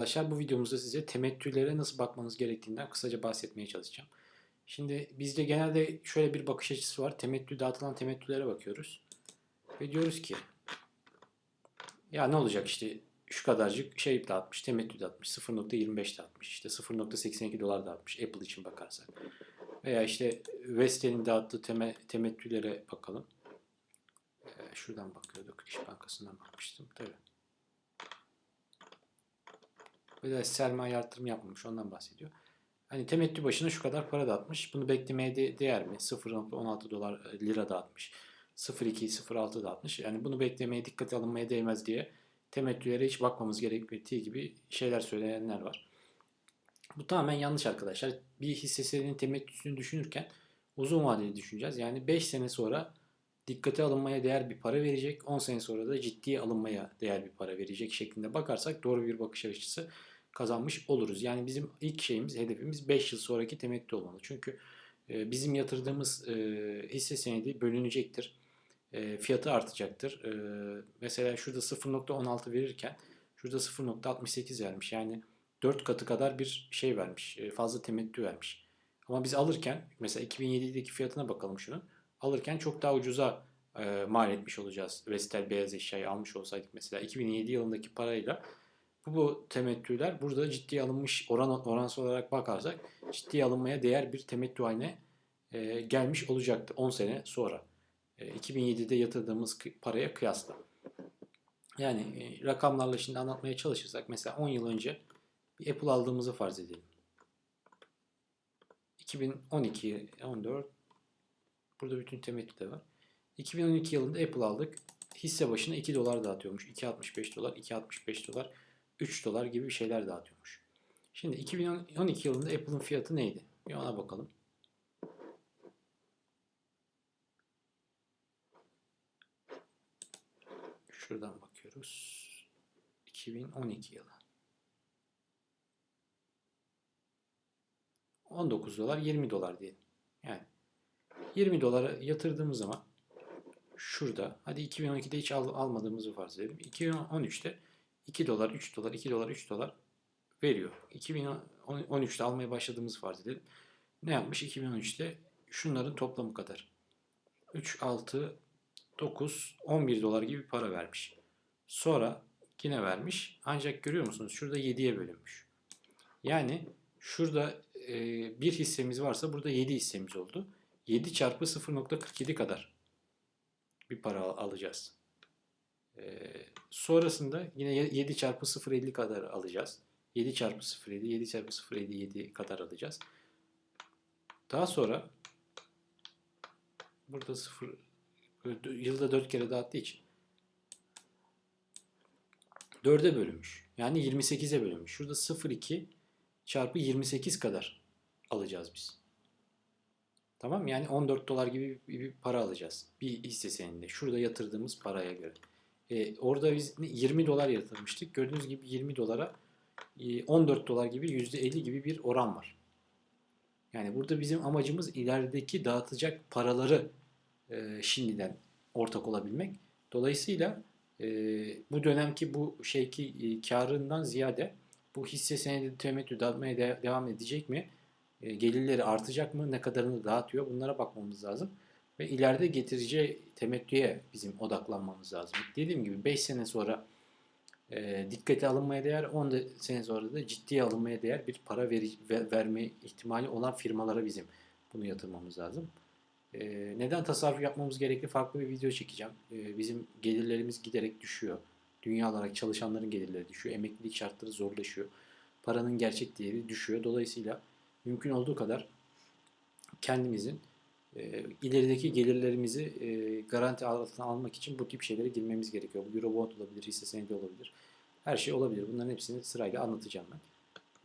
Arkadaşlar bu videomuzda size temettülere nasıl bakmanız gerektiğinden kısaca bahsetmeye çalışacağım. Şimdi bizde genelde şöyle bir bakış açısı var. Temettü dağıtılan temettülere bakıyoruz. Ve diyoruz ki ya ne olacak işte şu kadarcık şey dağıtmış, temettü dağıtmış, 0.25 dağıtmış, işte 0.82 dolar dağıtmış Apple için bakarsak. Veya işte West'in dağıttığı teme, temettülere bakalım. Ee, şuradan bakıyorduk, İş Bankası'ndan bakmıştım. Tabii. Ve de sermaye artırım yapmamış ondan bahsediyor. Hani temettü başına şu kadar para dağıtmış. Bunu beklemeye de değer mi? 0.16 dolar e, lira dağıtmış. 0.2 0.6 dağıtmış. Yani bunu beklemeye dikkate alınmaya değmez diye temettülere hiç bakmamız gerektiği gibi şeyler söyleyenler var. Bu tamamen yanlış arkadaşlar. Bir hisse senedinin temettüsünü düşünürken uzun vadeli düşüneceğiz. Yani 5 sene sonra dikkate alınmaya değer bir para verecek. 10 sene sonra da ciddiye alınmaya değer bir para verecek şeklinde bakarsak doğru bir bakış açısı kazanmış oluruz. Yani bizim ilk şeyimiz, hedefimiz 5 yıl sonraki temettü olmalı. Çünkü e, bizim yatırdığımız e, hisse senedi bölünecektir. E, fiyatı artacaktır. Mesela şurada 0.16 verirken şurada 0.68 vermiş. Yani 4 katı kadar bir şey vermiş. Fazla temettü vermiş. Ama biz alırken mesela 2007'deki fiyatına bakalım şunun. Alırken çok daha ucuza mal etmiş olacağız. Vestel beyaz eşyayı almış olsaydık mesela 2007 yılındaki parayla bu, temettüler burada ciddiye alınmış oran oransal olarak bakarsak ciddiye alınmaya değer bir temettü haline e, gelmiş olacaktı 10 sene sonra. E, 2007'de yatırdığımız paraya kıyasla. Yani e, rakamlarla şimdi anlatmaya çalışırsak mesela 10 yıl önce bir Apple aldığımızı farz edelim. 2012, 14 burada bütün temettü de var. 2012 yılında Apple aldık. Hisse başına 2 dolar dağıtıyormuş. 2.65 dolar, 2.65 dolar 3 dolar gibi bir şeyler dağıtıyormuş. Şimdi 2012 yılında Apple'ın fiyatı neydi? Bir ona bakalım. Şuradan bakıyoruz. 2012 yılı. 19 dolar 20 dolar diyelim. Yani 20 dolara yatırdığımız zaman şurada hadi 2012'de hiç al, almadığımızı farz edelim. 2013'te 2 dolar, 3 dolar, 2 dolar, 3 dolar veriyor. 2013'te almaya başladığımız farz edelim. Ne yapmış? 2013'te şunların toplamı kadar. 3, 6, 9, 11 dolar gibi para vermiş. Sonra yine vermiş. Ancak görüyor musunuz? Şurada 7'ye bölünmüş. Yani şurada e, bir hissemiz varsa burada 7 hissemiz oldu. 7 çarpı 0.47 kadar bir para alacağız. Ee, sonrasında yine 7 çarpı 0.50 kadar alacağız. 7 çarpı 0.7, 7 çarpı 0.7, 7 kadar alacağız. Daha sonra burada 0 yılda 4 kere dağıttığı için 4'e bölünmüş. Yani 28'e bölünmüş. Şurada 0.2 çarpı 28 kadar alacağız biz. Tamam Yani 14 dolar gibi bir para alacağız. Bir hisse senedinde. Şurada yatırdığımız paraya göre. E, orada biz 20 dolar yatırmıştık. Gördüğünüz gibi 20 dolara 14 e, dolar gibi %50 gibi bir oran var. Yani burada bizim amacımız ilerideki dağıtacak paraları e, şimdiden ortak olabilmek. Dolayısıyla e, bu dönemki bu şeyki e, karından ziyade bu hisse senedi temettü dağıtmaya de, devam edecek mi? E, gelirleri artacak mı? Ne kadarını dağıtıyor? Bunlara bakmamız lazım ve ileride getireceği temettüye bizim odaklanmamız lazım. Dediğim gibi 5 sene sonra e, dikkate alınmaya değer, 10 sene sonra da ciddiye alınmaya değer bir para veri, ver, verme ihtimali olan firmalara bizim bunu yatırmamız lazım. E, neden tasarruf yapmamız gerekli? Farklı bir video çekeceğim. E, bizim gelirlerimiz giderek düşüyor. Dünya olarak çalışanların gelirleri düşüyor. Emeklilik şartları zorlaşıyor. Paranın gerçek değeri düşüyor. Dolayısıyla mümkün olduğu kadar kendimizin e, ilerideki gelirlerimizi e, garanti altına almak için bu tip şeylere girmemiz gerekiyor. Bu Eurobond olabilir, hisse senedi olabilir. Her şey olabilir. Bunların hepsini sırayla anlatacağım ben.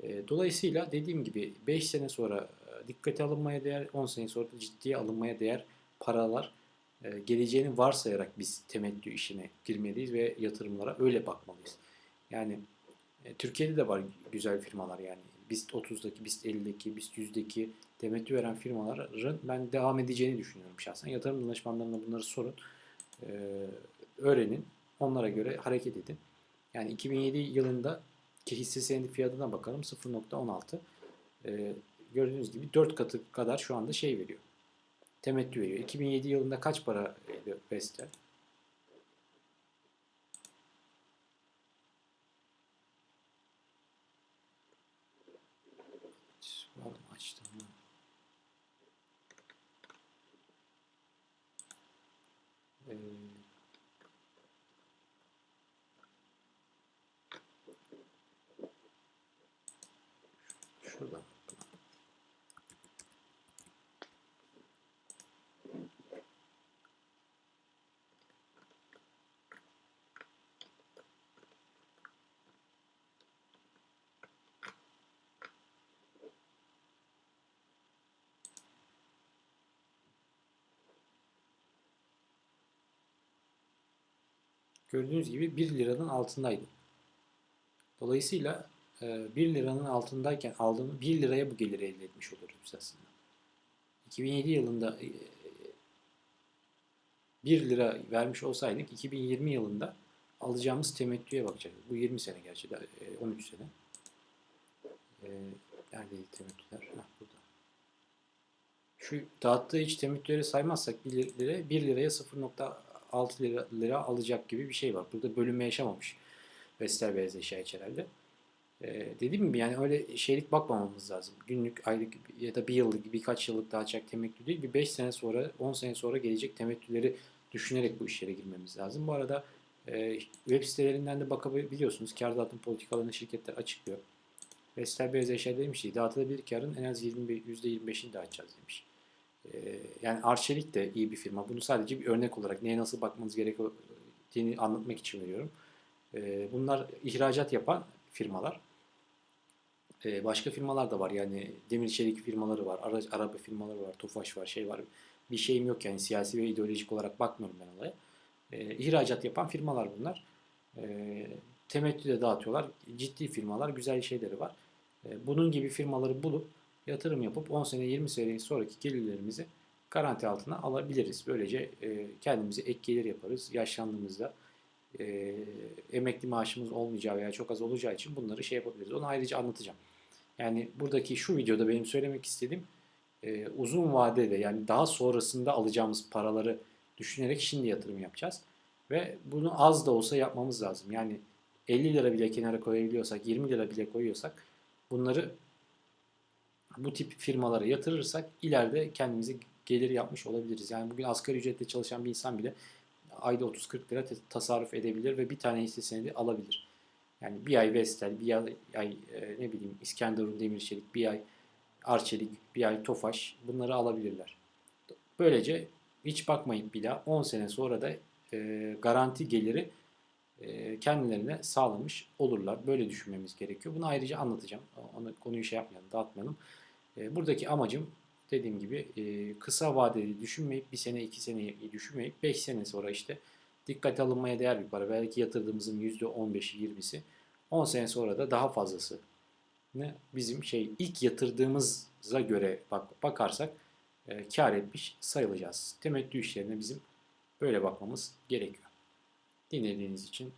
E, dolayısıyla dediğim gibi 5 sene sonra e, dikkate alınmaya değer, 10 sene sonra ciddiye alınmaya değer paralar e, geleceğini varsayarak biz temettü işine girmeliyiz ve yatırımlara öyle bakmalıyız. Yani e, Türkiye'de de var güzel firmalar yani BIST 30'daki, BIST 50'deki, BIST 100'deki temettü veren firmaların ben devam edeceğini düşünüyorum şahsen. Yatırım danışmanlarına bunları sorun. Ee, öğrenin. Onlara göre hareket edin. Yani 2007 yılında Ki hisse senedi fiyatına bakalım 0.16. Ee, gördüğünüz gibi 4 katı kadar şu anda şey veriyor. Temettü veriyor. 2007 yılında kaç para Vestel? Var mı açtım mı? Ee, şurada. Gördüğünüz gibi 1 liranın altındaydı. Dolayısıyla 1 liranın altındayken aldığımız 1 liraya bu geliri elde etmiş oluruz aslında. 2007 yılında 1 lira vermiş olsaydık 2020 yılında alacağımız temettüye bakacaktık. Bu 20 sene gerçi de 13 sene. E, Neredeydi temettüler? Heh, burada. Şu dağıttığı iç temettüleri saymazsak 1 liraya, 1 liraya 0.6 lira, lira alacak gibi bir şey var. Burada bölünme yaşamamış. Vestel beyaz eşya iç herhalde. Ee, dediğim gibi yani öyle şeylik bakmamamız lazım. Günlük, aylık ya da bir yıllık, birkaç yıllık dağıtacak temettü değil. Bir 5 sene sonra, 10 sene sonra gelecek temettüleri düşünerek bu işlere girmemiz lazım. Bu arada e, web sitelerinden de bakabiliyorsunuz. Kar dağıtım politikalarını şirketler açıklıyor. Vestel beyaz eşya demiş ki dağıtılabilir karın en az 20, %25'ini dağıtacağız demiş. Ee, yani Arçelik de iyi bir firma. Bunu sadece bir örnek olarak neye nasıl bakmanız gerektiğini anlatmak için veriyorum. Ee, bunlar ihracat yapan firmalar. Ee, başka firmalar da var. Yani demir çelik firmaları var. Ara, araba firmaları var. Tofaş var. Şey var. Bir şeyim yok yani siyasi ve ideolojik olarak bakmıyorum ben olaya. İhracat yapan firmalar bunlar. Temettü de dağıtıyorlar. Ciddi firmalar. Güzel şeyleri var. Bunun gibi firmaları bulup yatırım yapıp 10 sene 20 sene sonraki gelirlerimizi garanti altına alabiliriz. Böylece e, kendimize ek gelir yaparız. Yaşlandığımızda e, emekli maaşımız olmayacağı veya çok az olacağı için bunları şey yapabiliriz. Onu ayrıca anlatacağım. Yani buradaki şu videoda benim söylemek istediğim e, uzun vadede yani daha sonrasında alacağımız paraları düşünerek şimdi yatırım yapacağız. Ve bunu az da olsa yapmamız lazım. Yani 50 lira bile kenara koyabiliyorsak, 20 lira bile koyuyorsak bunları bu tip firmalara yatırırsak ileride kendimize gelir yapmış olabiliriz. Yani bugün asgari ücretle çalışan bir insan bile ayda 30-40 lira tasarruf edebilir ve bir tane hisse senedi alabilir. Yani bir ay Vestel, bir ay, ay e, ne bileyim İskenderun Demirçelik, bir ay Arçelik, bir ay Tofaş bunları alabilirler. Böylece hiç bakmayıp bile 10 sene sonra da e, garanti geliri e, kendilerine sağlamış olurlar. Böyle düşünmemiz gerekiyor. Bunu ayrıca anlatacağım. Onu konuyu şey yapmayalım, dağıtmayalım. E, buradaki amacım dediğim gibi e, kısa vadeli düşünmeyip bir sene iki seneyi düşünmeyip 5 sene sonra işte dikkate alınmaya değer bir para. Belki yatırdığımızın %15'i 20'si 10 sene sonra da daha fazlası ne bizim şey ilk yatırdığımıza göre bak bakarsak e, kar etmiş sayılacağız. Temettü işlerine bizim böyle bakmamız gerekiyor. Dinlediğiniz için